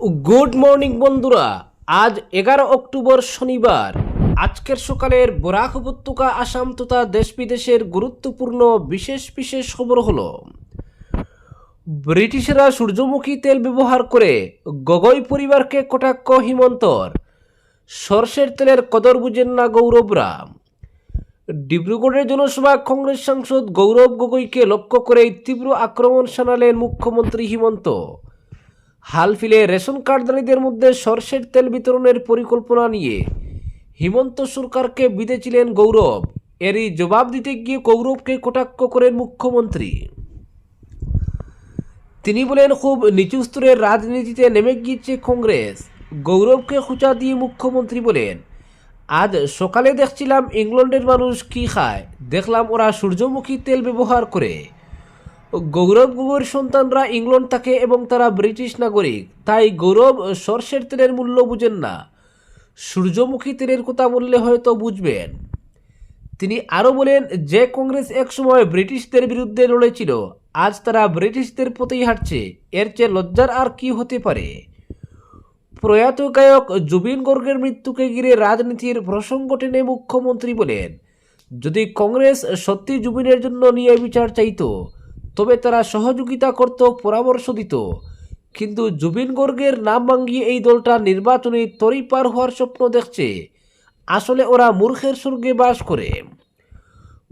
Good morning বন্ধুরা, আজ এগারো অক্টোবর শনিবার। আজকের সকালের বরাক উপত্যকা আসাম তথা দেশ বিদেশের গুরুত্বপূর্ণ বিশেষ বিশেষ খবর হলো, ব্রিটিশরা সূর্যমুখী তেল ব্যবহার করে গগৈ পরিবারকে কটাক্ষ হিমন্তর। সর্ষের তেলের কদর বুঝেন না গৌরবরাম ডিব্রুগড়ের জনসভা কংগ্রেস সাংসদ গৌরব গগৈকে লক্ষ্য করে তীব্র আক্রমণ শানালেন মুখ্যমন্ত্রী হিমন্ত। হাল ফিলে রেশন কার্ডধারীদের মধ্যে সর্ষের তেল বিতরণের পরিকল্পনা নিয়ে হিমন্ত সরকারকে বিঁধেছিলেন গৌরব। এরই জবাব দিতে গিয়ে গৌরবকে কটাক্ষ করেন মুখ্যমন্ত্রী। তিনি বলেন, খুব নিচু স্তরের রাজনীতিতে নেমে গিয়েছে কংগ্রেস। গৌরবকে খুঁচা দিয়ে মুখ্যমন্ত্রী বলেন, আজ সকালে দেখছিলাম ইংল্যান্ডের মানুষ কি খায়। দেখলাম ওরা সূর্যমুখী তেল ব্যবহার করে। গৌরব গগৈর সন্তানরা ইংল্যান্ড থাকে এবং তারা ব্রিটিশ নাগরিক। তাই গৌরব সর্ষের তেলের মূল্য বুঝেন না। সূর্যমুখী তেলের কথা বললে হয়তো বুঝবেন। তিনি আরও বলেন, যে কংগ্রেস একসময় ব্রিটিশদের বিরুদ্ধে লড়েছিল, আজ তারা ব্রিটিশদের পথেই হাঁটছে। এর চেয়ে লজ্জার আর কি হতে পারে? প্রয়াত গায়ক জুবিন গর্গের মৃত্যুকে ঘিরে রাজনীতির প্রসঙ্গ টেনে মুখ্যমন্ত্রী বলেন, যদি কংগ্রেস সত্যি জুবিনের জন্য নিয়ে বিচার চাইতো তবে তারা সহযোগিতা করত পরামর্শ দিত। কিন্তু জুবিন গর্গের নাম ভাঙ্গিয়ে এই দলটা নির্বাচনে তরিপার হওয়ার স্বপ্ন দেখছে। আসলে ওরা মূর্খের স্বর্গে বাস করে।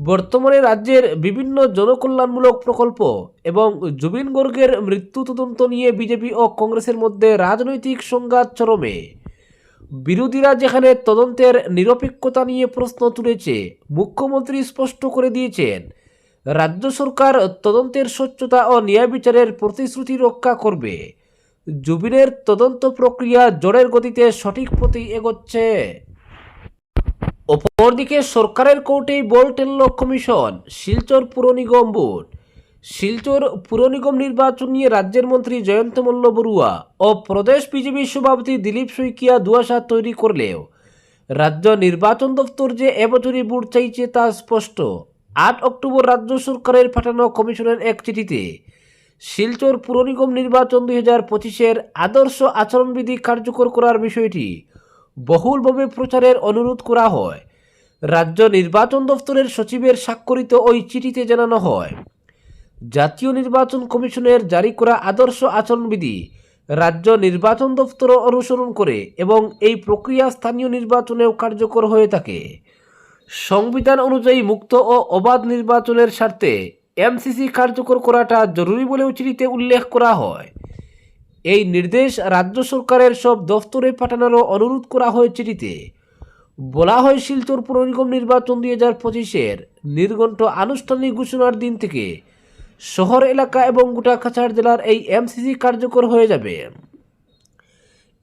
বর্তমানে রাজ্যের বিভিন্ন জনকল্যাণমূলক প্রকল্প এবং জুবিন গর্গের মৃত্যু তদন্ত নিয়ে বিজেপি ও কংগ্রেসের মধ্যে রাজনৈতিক সংঘাত চরমে। বিরোধীরা যেখানে তদন্তের নিরপেক্ষতা নিয়ে প্রশ্ন তুলেছে, মুখ্যমন্ত্রী স্পষ্ট করে দিয়েছেন রাজ্য সরকার তদন্তের স্বচ্ছতা ও ন্যায় বিচারের প্রতিশ্রুতি রক্ষা করবে। জুবিনের তদন্ত প্রক্রিয়া জোরের গতিতে সঠিক পথে এগোচ্ছে। অপরদিকে সরকারের কোর্টেই বল টেনল কমিশন, শিলচর পুর নিগম বোর্ড। শিলচর পুর নিগম নির্বাচন নিয়ে রাজ্যের মন্ত্রী জয়ন্ত মল্ল বড়ুয়া ও প্রদেশ বিজেপি সভাপতি দিলীপ শইকিয়া দুয়াশা তৈরি করলেও, রাজ্য নির্বাচন দপ্তর যে এবছরই বুট চাইছে তা স্পষ্ট। আট অক্টোবর রাজ্য সরকারের পাঠানো কমিশনের এক চিঠিতে, শিলচর পুর নিগম নির্বাচন দুই হাজার পঁচিশের আদর্শ আচরণবিধি কার্যকর করার বিষয়টি বহুলভাবে প্রচারের অনুরোধ করা হয়। রাজ্য নির্বাচন দপ্তরের সচিবের স্বাক্ষরিত ওই চিঠিতে জানানো হয়, জাতীয় নির্বাচন কমিশনের জারি করা আদর্শ আচরণবিধি রাজ্য নির্বাচন দপ্তর অনুসরণ করে এবং এই প্রক্রিয়া স্থানীয় নির্বাচনেও কার্যকর হয়ে থাকে। সংবিধান অনুযায়ী মুক্ত ও অবাধ নির্বাচনের স্বার্থে এমসিসি কার্যকর করাটা জরুরি বলেও চিঠিতে উল্লেখ করা হয়। এই নির্দেশ রাজ্য সরকারের সব দফতরে পাঠানোরও অনুরোধ করা হয় চিঠিতে। বলা হয়, শিলচর পুর নিগম নির্বাচন দুই হাজার পঁচিশের নির্ঘণ্ট আনুষ্ঠানিক ঘোষণার দিন থেকে শহর এলাকা এবং গোটা কাছাড় জেলার এই এমসিসি কার্যকর হয়ে যাবে।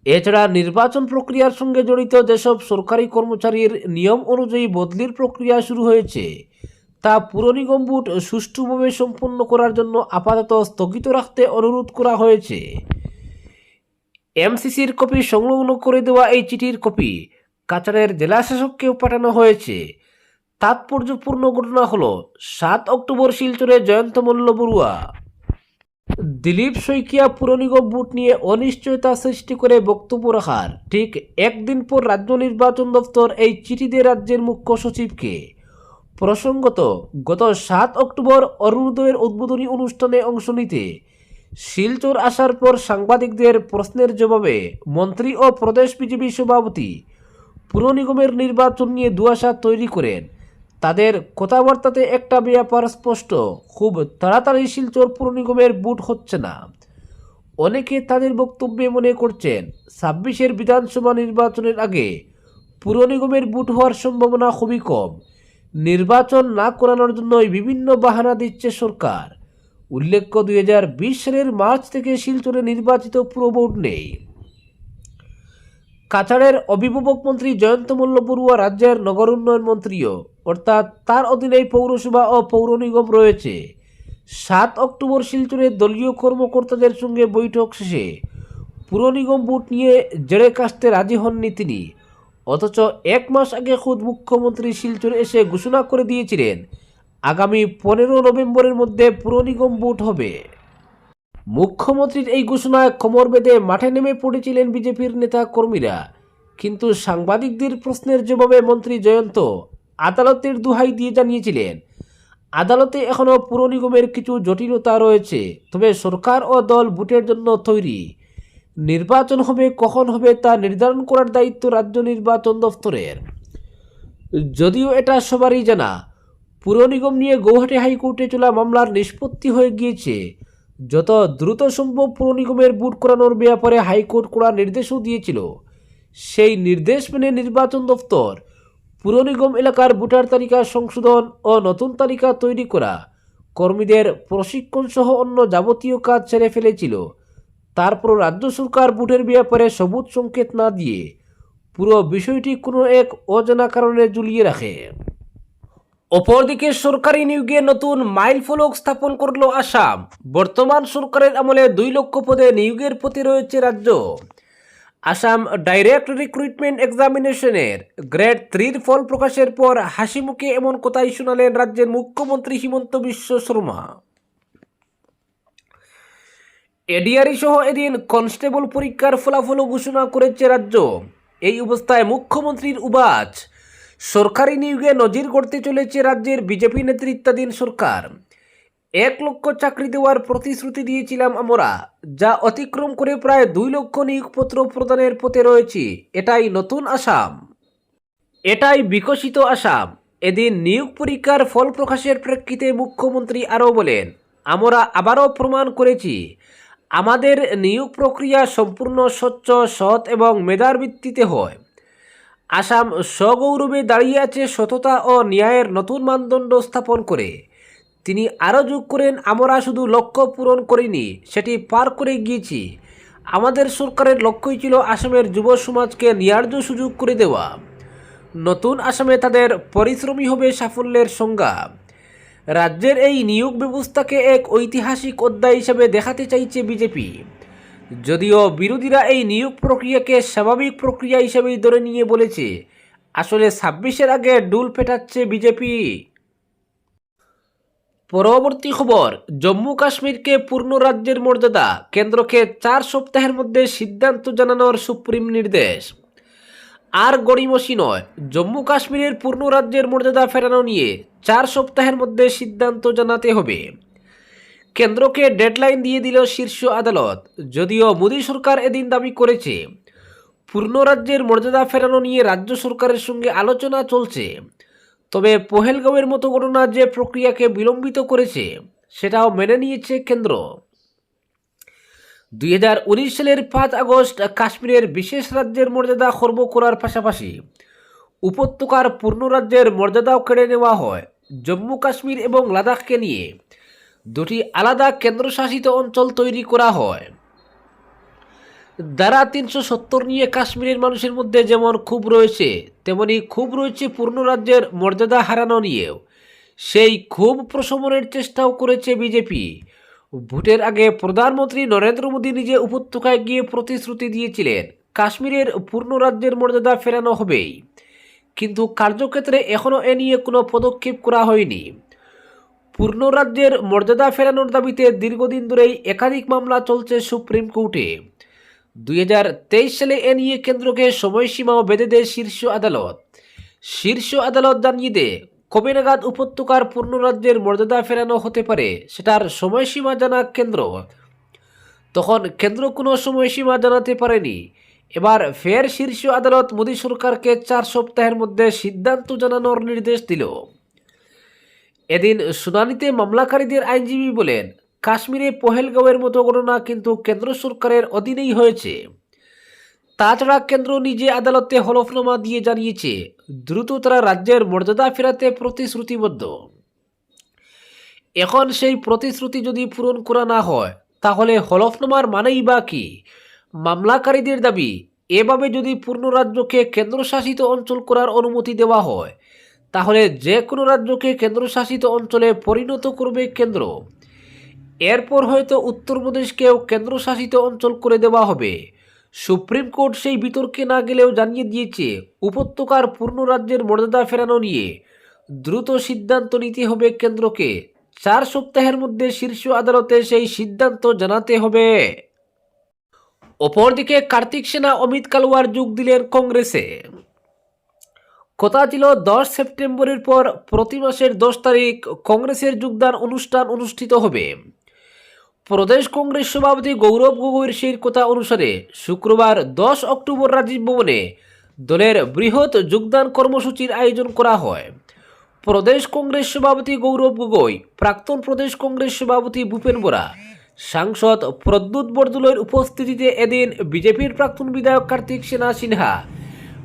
এছাড়া নির্বাচন প্রক্রিয়ার সঙ্গে জড়িত যেসব সরকারি কর্মচারীর নিয়ম অনুযায়ী বদলির প্রক্রিয়া শুরু হয়েছে, তা পুর নিগম সুষ্ঠুভাবে সম্পন্ন করার জন্য আপাতত স্থগিত রাখতে অনুরোধ করা হয়েছে। এমসিসির কপি সংলগ্ন করে দেওয়া এই চিঠির কপি কাছাড়ের জেলাশাসককেও পাঠানো হয়েছে। তাৎপর্যপূর্ণ ঘটনা হল, সাত অক্টোবর শিলচরে জয়ন্ত মল্ল বড়ুয়া দিলীপ শইকিয়া পুর নিগম বুট নিয়ে অনিশ্চয়তা সৃষ্টি করে বক্তব্য রাখার। ঠিক একদিন পর রাজ্য নির্বাচন দপ্তর এই চিঠি দিয়ে রাজ্যের মুখ্য সচিবকে। প্রসঙ্গত, গত সাত অক্টোবর অরুণোদয়ের উদ্বোধনী অনুষ্ঠানে অংশ নিতে শিলচর আসার পর সাংবাদিকদের প্রশ্নের জবাবে মন্ত্রী ও প্রদেশ বিজেপি সভাপতি পুর নিগমের নির্বাচন নিয়ে দুয়াশা তৈরি করেন। তাদের কথাবার্তাতে একটা ব্যাপার স্পষ্ট। খুব তাড়াতাড়ি শিলচর পুর নিগমের বুট হচ্ছে না। অনেকে তাদের বক্তব্যে মনে করছেন, ছাব্বিশের বিধানসভা নির্বাচনের আগে পুর নিগমের বুট হওয়ার সম্ভাবনা খুবই কম। নির্বাচন না করানোর জন্যই বিভিন্ন বাহানা দিচ্ছে সরকার। উল্লেখ্য, দুই সালের মার্চ থেকে শিলচরে নির্বাচিত পুর বোর্ড নেই। কাছাড়ের অভিভাবক মন্ত্রী জয়ন্ত মল্ল রাজ্যের নগর উন্নয়ন মন্ত্রীও অর্থাৎ তার অধীনেই পৌরসভা ও পৌর নিগম রয়েছে। সাত অক্টোবর শিলচরে দলীয় কর্মকর্তাদের সঙ্গে বৈঠক শেষে পুর নিগম বুট নিয়ে জেড়ে কাশতে রাজি হননি তিনি। অথচ এক মাস আগে খুদ মুখ্যমন্ত্রী শিলচরে এসে ঘোষণা করে দিয়েছিলেন, আগামী পনেরো নভেম্বরের মধ্যে পুর নিগম বুট হবে। মুখ্যমন্ত্রীর এই ঘোষণায় কোমর বেঁধে মাঠে নেমে পড়েছিলেন বিজেপির নেতা কর্মীরা। কিন্তু সাংবাদিকদের প্রশ্নের জবাবে মন্ত্রী জয়ন্ত আদালতের দুহাই দিয়ে জানিয়েছিলেন, আদালতে এখনও পুর নিগমের কিছু জটিলতা রয়েছে, তবে সরকার ও দল ভোটের জন্য তৈরি। নির্বাচন হবে কখন হবে তা নির্ধারণ করার দায়িত্ব রাজ্য নির্বাচন দফতরের। যদিও এটা সবারই জানা, পুর নিগম নিয়ে গৌহাটি হাইকোর্টে চলা মামলার নিষ্পত্তি হয়ে গিয়েছে। যত দ্রুত সম্ভব পুর নিগমের বুট করানোর ব্যাপারে হাইকোর্ট করা নির্দেশও দিয়েছিল। সেই নির্দেশ মেনে নির্বাচন দফতর পুর নিগম এলাকার ভোটার তালিকা সংশোধন ও নতুন তালিকা তৈরি করা। কর্মীদের প্রশিক্ষণ সহ অন্য যাবতীয় কাজ ছেড়ে ফেলেছিল। তারপর রাজ্য সরকার ভোটের ব্যাপারে সবুজ সংকেত না দিয়ে পুরো বিষয়টি কোনো এক অজানা কারণে ঝুলিয়ে রাখে। অপরদিকে সরকারি নিয়োগে নতুন মাইল ফলক স্থাপন করল আসাম। বর্তমান সরকারের আমলে দুই লক্ষ পদে নিয়োগের প্রতি রয়েছে রাজ্য। আসাম ডাইরেক্ট রিক্রুটমেন্ট এক্সামিনেশনের গ্রেড থ্রির ফল প্রকাশের পর হাসি মুখে এমন কথাই শোনালেন রাজ্যের মুখ্যমন্ত্রী হিমন্ত বিশ্ব শর্মা। এডিআরই সহ এদিন কনস্টেবল পরীক্ষার ফলাফলও ঘোষণা করেছে রাজ্য। এই অবস্থায় মুখ্যমন্ত্রীর উবাচ, সরকারি নিয়োগে নজির করতে চলেছে রাজ্যের বিজেপি নেতৃত্বাধীন সরকার। এক লক্ষ চাকরি দেওয়ার প্রতিশ্রুতি দিয়েছিলাম আমরা, যা অতিক্রম করে প্রায় দুই লক্ষ নিয়োগপত্র প্রদানের পথে রয়েছে। এটাই নতুন আসাম। এটাই বিকশিত আসাম। এদিন নিয়োগ পরীক্ষার ফল প্রকাশের প্রেক্ষিতে মুখ্যমন্ত্রী আরও বলেন, আমরা আবারও প্রমাণ করেছি, আমাদের নিয়োগ প্রক্রিয়া সম্পূর্ণ স্বচ্ছ, সৎ এবং মেধার ভিত্তিতে হয়। আসাম সগৌরবে দাঁড়িয়ে আছে সততা ও ন্যায়ের নতুন মানদণ্ড স্থাপন করে। তিনি আরও যোগ করেন, আমরা শুধু লক্ষ্য পূরণ করিনি, সেটি পার করে গিয়েছি। আমাদের সরকারের লক্ষ্যই ছিল আসামের যুব সমাজকে ন্যায্য সুযোগ করে দেওয়া। নতুন আসামে তাদের পরিশ্রমী হবে সাফল্যের সংজ্ঞা। রাজ্যের এই নিয়োগ ব্যবস্থাকে এক ঐতিহাসিক অধ্যায় হিসেবে দেখাতে চাইছে বিজেপি। যদিও বিরোধীরা এই নিয়োগ প্রক্রিয়াকে স্বাভাবিক প্রক্রিয়া হিসেবেই ধরে নিয়ে বলেছে, আসলে ছাব্বিশের আগে ডুল ফেটাচ্ছে বিজেপি। পরবর্তী খবর, জম্মু কাশ্মীরকে পূর্ণ রাজ্যের মর্যাদা, কেন্দ্রকে চার সপ্তাহের মধ্যে সিদ্ধান্ত জানানোর সুপ্রিম নির্দেশ। আর গড়িমসি নয়, জম্মু কাশ্মীরের পূর্ণ রাজ্যের মর্যাদা ফেরানো নিয়ে চার সপ্তাহের মধ্যে সিদ্ধান্ত জানাতে হবে। কেন্দ্রকে ডেডলাইন দিয়ে দিল শীর্ষ আদালত, যদিও মোদী সরকার এদিন দাবি করেছে, পূর্ণ রাজ্যের মর্যাদা ফেরানো নিয়ে রাজ্য সরকারের সঙ্গে আলোচনা চলছে। তবে পহেলগাঁওয়ের মতো ঘটনা যে প্রক্রিয়াকে বিলম্বিত করেছে, সেটাও মেনে নিয়েছে কেন্দ্র। দুই হাজার উনিশ সালের পাঁচ আগস্ট কাশ্মীরের বিশেষ রাজ্যের মর্যাদা খর্ব করার পাশাপাশি উপত্যকার পূর্ণ রাজ্যের মর্যাদাও কেড়ে নেওয়া হয়। জম্মু, কাশ্মীর এবং লাদাখকে নিয়ে দুটি আলাদা কেন্দ্রশাসিত অঞ্চল তৈরি করা হয়। দ্বারা তিনশো সত্তর নিয়ে কাশ্মীরের মানুষের মধ্যে যেমন ক্ষোভ রয়েছে, তেমনি ক্ষোভ রয়েছে পূর্ণ রাজ্যের মর্যাদা হারানো নিয়েও। সেই ক্ষোভ প্রশমনের চেষ্টাও করেছে বিজেপি। ভোটের আগে প্রধানমন্ত্রী নরেন্দ্র মোদী নিজে উপত্যকায় গিয়ে প্রতিশ্রুতি দিয়েছিলেন, কাশ্মীরের পূর্ণ রাজ্যের মর্যাদা ফেরানো হবেই। কিন্তু কার্যক্ষেত্রে এখনও এ নিয়ে কোনো পদক্ষেপ করা হয়নি। পূর্ণ রাজ্যের মর্যাদা ফেরানোর দাবিতে দীর্ঘদিন ধরেই একাধিক মামলা চলছে সুপ্রিম কোর্টে। দুই হাজার তেইশ সালে এ নিয়ে কেন্দ্রকে সময়সীমাও বেঁধে দেয় শীর্ষ আদালত। শীর্ষ আদালত জানিয়ে দেয় কবে নাগাদ উপত্যকার পূর্ণ রাজ্যের মর্যাদা ফেরানো হতে পারে, সেটার সময়সীমা জানা কেন্দ্র। তখন কেন্দ্র কোনো সময়সীমা জানাতে পারেনি। এবার ফের শীর্ষ আদালত মোদী সরকারকে চার সপ্তাহের মধ্যে সিদ্ধান্ত জানানোর নির্দেশ দিল। এদিন শুনানিতে মামলাকারীদের আইনজীবী বলেন কাশ্মীরে পহেলগাঁওয়ের মতো ঘটনা কিন্তু কেন্দ্র সরকারের অধীনেই হয়েছে। তাছাড়া কেন্দ্র নিজে আদালতে হলফনামা দিয়ে জানিয়েছে, দ্রুত তারা রাজ্যের মর্যাদা ফেরাতে প্রতিশ্রুতিবদ্ধ। এখন সেই প্রতিশ্রুতি যদি পূরণ করা না হয়, তাহলে হলফনামার মানেই বা কি? মামলাকারীদের দাবি, এভাবে যদি পূর্ণ রাজ্যকে কেন্দ্রশাসিত অঞ্চল করার অনুমতি দেওয়া হয়, তাহলে যে কোনো রাজ্যকে কেন্দ্রশাসিত অঞ্চলে পরিণত করবে কেন্দ্র। এরপর হয়তো উত্তরপ্রদেশকেও কেন্দ্রশাসিত অঞ্চল করে দেওয়া হবে। সুপ্রিম কোর্ট সেই বিতর্কে না গেলেও জানিয়ে দিয়েছে, উপত্যকার পূর্ণ রাজ্যের মর্যাদা ফেরানো নিয়ে। দ্রুত সিদ্ধান্ত নিতে হবে কেন্দ্রকে। চার সপ্তাহের মধ্যে শীর্ষ আদালতে সেই সিদ্ধান্ত জানাতে হবে। অপরদিকে কার্তিক সেনা অমিত কালওয়ার যোগ দিলেন কংগ্রেসে। কথা ছিল দশ সেপ্টেম্বরের পর প্রতি মাসের দশ তারিখ কংগ্রেসের যোগদান অনুষ্ঠান অনুষ্ঠিত হবে। প্রদেশ কংগ্রেস সভাপতি গৌরব গগৈর কথা অনুসারে শুক্রবার দশ অক্টোবর রাজীব ভবনে দলের বৃহৎ যোগদান কর্মসূচির আয়োজন করা হয়। প্রদেশ কংগ্রেস সভাপতি গৌরব গগৈ, প্রাক্তন প্রদেশ কংগ্রেস সভাপতি ভূপেন বোরা, সাংসদ প্রদ্যুৎ বরদুলের উপস্থিতিতে এদিন বিজেপির প্রাক্তন বিধায়ক কার্তিক সেনা সিনহা,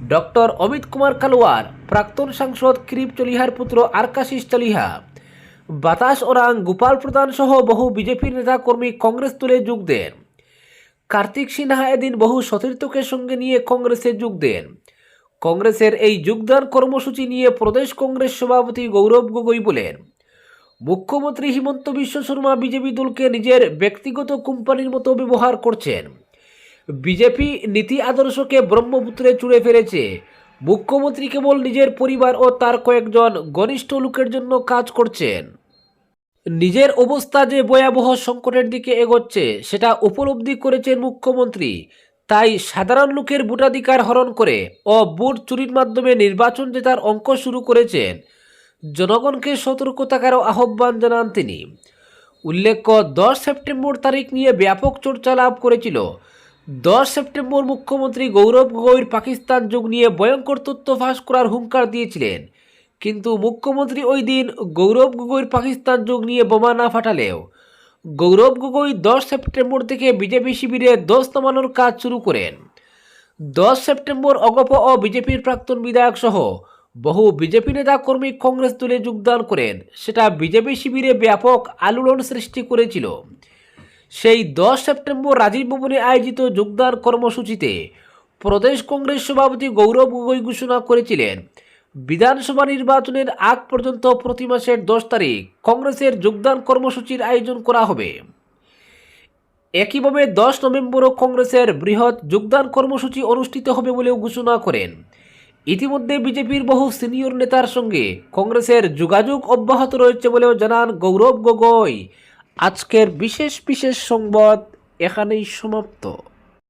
ডক্টর অমিত কুমার কালোয়ার প্রাক্তন সাংসদ কিরিপ চলিহার পুত্র আরকাশিস চলিহা বাতাস ওরাং, গোপাল প্রধান সহ বহু বিজেপির নেতা কর্মী কংগ্রেস দলে যোগ দেন। কার্তিক সিনহা এদিন বহু সতীর্থকে সঙ্গে নিয়ে কংগ্রেসে যোগ দেন। কংগ্রেসের এই যোগদান কর্মসূচি নিয়ে প্রদেশ কংগ্রেস সভাপতি গৌরব গগৈ বলেন, মুখ্যমন্ত্রী হিমন্ত বিশ্ব শর্মা বিজেপি দলকে নিজের ব্যক্তিগত কোম্পানির মতো ব্যবহার করছেন। বিজেপি নীতি আদর্শকে ব্রহ্মপুত্রে চুড়ে ফেলেছে। মুখ্যমন্ত্রী কেবল নিজের পরিবার ও তার কয়েকজন ঘনিষ্ঠ লোকের জন্য কাজ করছেন। নিজের অবস্থা যে ভয়াবহ সংকটের দিকে এগোচ্ছে, সেটা উপলব্ধি করেছেন মুখ্যমন্ত্রী। তাই সাধারণ লোকের ভোটাধিকার হরণ করে ও ভোট চুরির মাধ্যমে নির্বাচন জেতার অঙ্ক শুরু করেছেন। জনগণকে সতর্ক থাকারও আহ্বান জানান তিনি। উল্লেখ্য, দশ সেপ্টেম্বর তারিখ নিয়ে ব্যাপক চর্চা লাভ করেছিল। দশ সেপ্টেম্বর মুখ্যমন্ত্রী গৌরব গগৈর পাকিস্তান যোগ নিয়ে ভয়ঙ্কর তথ্য ফাঁস করার হুঙ্কার দিয়েছিলেন। কিন্তু মুখ্যমন্ত্রী ওই দিন গৌরব গগৈর পাকিস্তান যোগ নিয়ে বোমা না ফাটালেও। গৌরব গগৈ দশ সেপ্টেম্বর থেকে বিজেপি শিবিরে দোষ নামানোর কাজ শুরু করেন। দশ সেপ্টেম্বর অগপ ও বিজেপির প্রাক্তন বিধায়ক সহ বহু বিজেপি নেতা কর্মী কংগ্রেস দলে যোগদান করেন। সেটা বিজেপি শিবিরে ব্যাপক আলোড়ন সৃষ্টি করেছিল। সেই দশ সেপ্টেম্বর রাজীব ভবনে আয়োজিত যোগদান কর্মসূচিতে প্রদেশ কংগ্রেস সভাপতি গৌরব গগৈ ঘোষণা করেছিলেন বিধানসভা নির্বাচনের আগ পর্যন্ত প্রতি মাসের দশ তারিখ কংগ্রেসের যোগদান কর্মসূচির আয়োজন করা হবে। একইভাবে দশ নভেম্বরও কংগ্রেসের বৃহৎ যোগদান কর্মসূচি অনুষ্ঠিত হবে বলেও ঘোষণা করেন। ইতিমধ্যে বিজেপির বহু সিনিয়র নেতার সঙ্গে কংগ্রেসের যোগাযোগ অব্যাহত রয়েছে বলেও জানান গৌরব গগৈ। আজকের বিশেষ বিশেষ সংবাদ এখানেই সমাপ্ত।